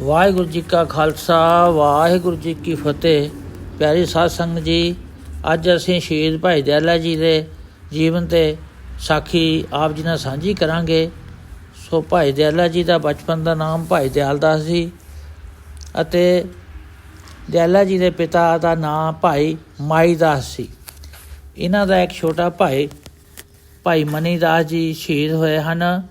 ਵਾਹਿਗੁਰੂ ਜੀ ਕਾ ਖਾਲਸਾ, ਵਾਹਿਗੁਰੂ ਜੀ ਕੀ ਫਤਿਹ। ਪਿਆਰੀ ਸਾਧ ਸੰਗਤ ਜੀ, ਅੱਜ ਅਸੀਂ ਸ਼ਹੀਦ ਭਾਈ ਦਇਆਲਾ ਜੀ ਦੇ ਜੀਵਨ ਤੇ ਸਾਖੀ ਆਪ ਜੀ ਨਾਲ ਸਾਂਝੀ ਕਰਾਂਗੇ। ਸੋ ਭਾਈ ਦਇਆਲਾ ਜੀ ਦਾ ਬਚਪਨ ਦਾ ਨਾਮ ਭਾਈ ਦਿਆਲਦਾਸ ਸੀ ਅਤੇ ਦਇਆਲਾ ਜੀ ਦੇ ਪਿਤਾ ਦਾ ਨਾਮ ਭਾਈ ਮਾਈਦਾਸ ਸੀ ਇਹਨਾਂ ਦਾ ਇੱਕ ਛੋਟਾ ਭਾਈ ਭਾਈ ਮਨੀਦਾਸ ਜੀ ਸ਼ਹੀਦ ਹੋਏ ਹਨ,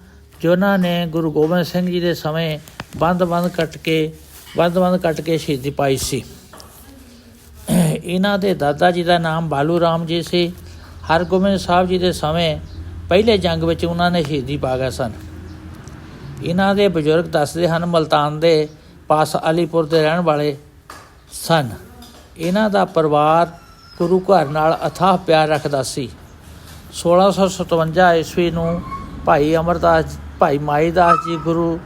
ਜਿਨ੍ਹਾਂ ਨੇ ਗੁਰੂ ਗੋਬਿੰਦ ਸਿੰਘ ਜੀ ਦੇ ਸਮੇਂ ਬੰਦ-ਬੰਦ ਕੱਟ ਕੇ, ਬੰਦ-ਬੰਦ ਕੱਟ ਕੇ ਸ਼ਹੀਦੀ ਪਾਈ ਸੀ। ਇਹਨਾਂ ਦੇ ਦਾਦਾ ਜੀ ਦਾ ਨਾਮ ਬਾਲੂ ਰਾਮ ਜੀ ਸੀ। ਹਰਗੋਬਿੰਦ ਸਾਹਿਬ ਜੀ ਦੇ ਸਮੇਂ ਪਹਿਲੇ ਜੰਗ ਵਿੱਚ ਉਹਨਾਂ ਨੇ ਸ਼ਹੀਦੀ ਪਾ ਗਏ ਸਨ। ਇਹਨਾਂ ਦੇ ਬਜ਼ੁਰਗ ਦੱਸਦੇ ਹਨ, ਮਲਤਾਨ ਦੇ ਪਾਸ ਅਲੀਪੁਰ ਦੇ ਰਹਿਣ ਵਾਲੇ ਸਨ। ਇਹਨਾਂ ਦਾ ਪਰਿਵਾਰ ਗੁਰੂ ਘਰ ਨਾਲ ਅਥਾਹ ਪਿਆਰ ਰੱਖਦਾ ਸੀ। 1657 ਈਸਵੀ ਨੂੰ ਭਾਈ ਅਮਰਦਾਸ, ਭਾਈ ਮਾਈਦਾਸ ਜੀ ਗੁਰੂ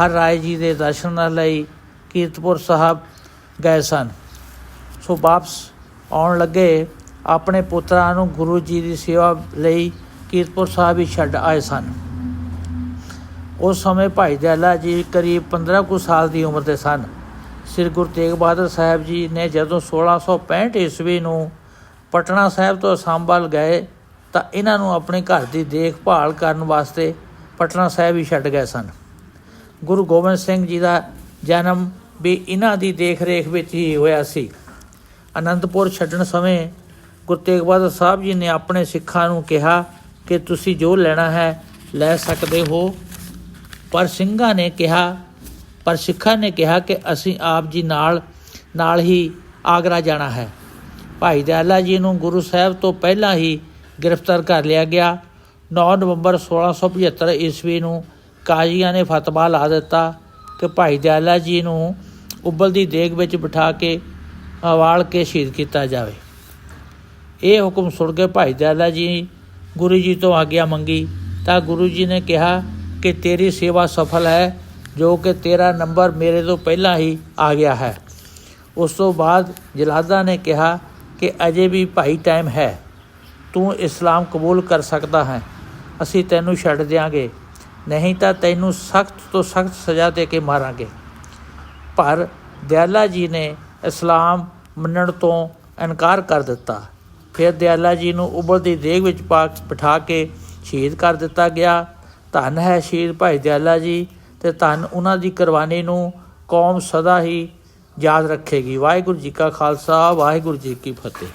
ਹਰ ਰਾਏ ਜੀ ਦੇ ਦਰਸ਼ਨਾਂ ਲਈ ਕੀਰਤਪੁਰ ਸਾਹਿਬ ਗਏ ਸਨ। ਸੋ ਵਾਪਸ ਆਉਣ ਲੱਗੇ, ਆਪਣੇ ਪੁੱਤਰਾਂ ਨੂੰ ਗੁਰੂ ਜੀ ਦੀ ਸੇਵਾ ਲਈ ਕੀਰਤਪੁਰ ਸਾਹਿਬ ਹੀ ਛੱਡ ਆਏ ਸਨ। ਉਸ ਸਮੇਂ ਭਾਈ ਦਇਆਲਾ ਜੀ ਕਰੀਬ 15 ਕੁ ਸਾਲ ਦੀ ਉਮਰ ਦੇ ਸਨ। ਸ੍ਰੀ ਗੁਰੂ ਤੇਗ ਬਹਾਦਰ ਸਾਹਿਬ ਜੀ ਨੇ ਜਦੋਂ 1665 ਈਸਵੀ ਨੂੰ ਪਟਨਾ ਸਾਹਿਬ ਤੋਂ ਸੰਭਲ ਗਏ, ਤਾਂ ਇਹਨਾਂ ਨੂੰ ਆਪਣੇ ਘਰ ਦੀ ਦੇਖਭਾਲ ਕਰਨ ਵਾਸਤੇ ਪਟਨਾ ਸਾਹਿਬ ਹੀ ਛੱਡ ਗਏ ਸਨ। ਗੁਰੂ ਗੋਬਿੰਦ ਸਿੰਘ ਜੀ ਦਾ ਜਨਮ ਵੀ ਇਹਨਾਂ ਦੀ ਦੇਖ-ਰੇਖ ਵਿੱਚ ਹੀ ਹੋਇਆ ਸੀ। ਅਨੰਦਪੁਰ ਛੱਡਣ ਸਮੇਂ ਗੁਰੂ ਤੇਗ ਬਹਾਦਰ ਸਾਹਿਬ ਜੀ ਨੇ ਆਪਣੇ ਸਿੱਖਾਂ ਨੂੰ ਕਿਹਾ ਕਿ ਤੁਸੀਂ ਜੋ ਲੈਣਾ ਹੈ ਲੈ ਸਕਦੇ ਹੋ। ਪਰ ਸਿੰਘਾਂ ਨੇ ਕਿਹਾ, ਪਰ ਸਿੱਖਾਂ ਨੇ ਕਿਹਾ ਕਿ ਅਸੀਂ ਆਪ ਜੀ ਨਾਲ ਨਾਲ ਹੀ ਆਗਰਾ ਜਾਣਾ ਹੈ। ਭਾਈ ਦਇਆਲਾ ਜੀ ਨੂੰ ਗੁਰੂ ਸਾਹਿਬ ਤੋਂ ਪਹਿਲਾਂ ਹੀ ਗ੍ਰਿਫਤਾਰ ਕਰ ਲਿਆ ਗਿਆ। 9 ਨਵੰਬਰ 1675 ਈਸਵੀ ਨੂੰ ਕਾਜ਼ੀਆਂ ਨੇ ਫਤਵਾ ਲਾ ਦਿੱਤਾ ਕਿ ਭਾਈ ਦਿਆਲਾ ਜੀ ਨੂੰ ਉਬਲਦੀ ਦੇਗ ਵਿੱਚ ਬਿਠਾ ਕੇ ਵਾਲ ਕੇ ਸ਼ਹੀਦ ਕੀਤਾ ਜਾਵੇ। ਇਹ ਹੁਕਮ ਸੁਣ ਕੇ ਭਾਈ ਦਿਆਲਾ ਜੀ ਗੁਰੂ ਜੀ ਤੋਂ ਆਗਿਆ ਮੰਗੀ। ਤਾਂ ਗੁਰੂ ਜੀ ਨੇ ਕਿਹਾ ਕਿ ਤੇਰੀ ਸੇਵਾ ਸਫਲ ਹੈ, ਜੋ ਕਿ ਤੇਰਾ ਨੰਬਰ ਮੇਰੇ ਤੋਂ ਪਹਿਲਾਂ ਹੀ ਆ ਗਿਆ ਹੈ। ਉਸ ਤੋਂ ਬਾਅਦ ਜਲਾਦਾ ਨੇ ਕਿਹਾ ਕਿ ਅਜੇ ਵੀ ਭਾਈ ਟਾਈਮ ਹੈ। ਤੂੰ ਇਸਲਾਮ ਕਬੂਲ ਕਰ ਸਕਦਾ ਹੈ। ਅਸੀਂ ਤੈਨੂੰ ਛੱਡ ਦਿਆਂਗੇ। ਨਹੀਂ ਤਾਂ ਤੈਨੂੰ ਸਖਤ ਤੋਂ ਸਖਤ ਸਜ਼ਾ ਦੇ ਕੇ ਮਾਰਾਂਗੇ। ਪਰ ਦਿਆਲਾ ਜੀ ਨੇ ਇਸਲਾਮ ਮੰਨਣ ਤੋਂ ਇਨਕਾਰ ਕਰ ਦਿੱਤਾ। ਫਿਰ ਦਿਆਲਾ ਜੀ ਨੂੰ ਉਬਲਦੀ ਦੇਗ ਵਿੱਚ ਪਾ ਬਿਠਾ ਕੇ ਸ਼ਹੀਦ ਕਰ ਦਿੱਤਾ ਗਿਆ। ਧੰਨ ਹੈ ਸ਼ਹੀਦ ਭਾਈ ਦਿਆਲਾ ਜੀ ਤੇ ਧੰਨ ਉਹਨਾਂ ਦੀ ਕੁਰਬਾਨੀ ਨੂੰ ਕੌਮ ਸਦਾ ਹੀ ਯਾਦ ਰੱਖੇਗੀ। ਵਾਹਿਗੁਰੂ ਜੀ ਕਾ ਖਾਲਸਾ, ਵਾਹਿਗੁਰੂ ਜੀ ਕੀ ਫਤਿਹ।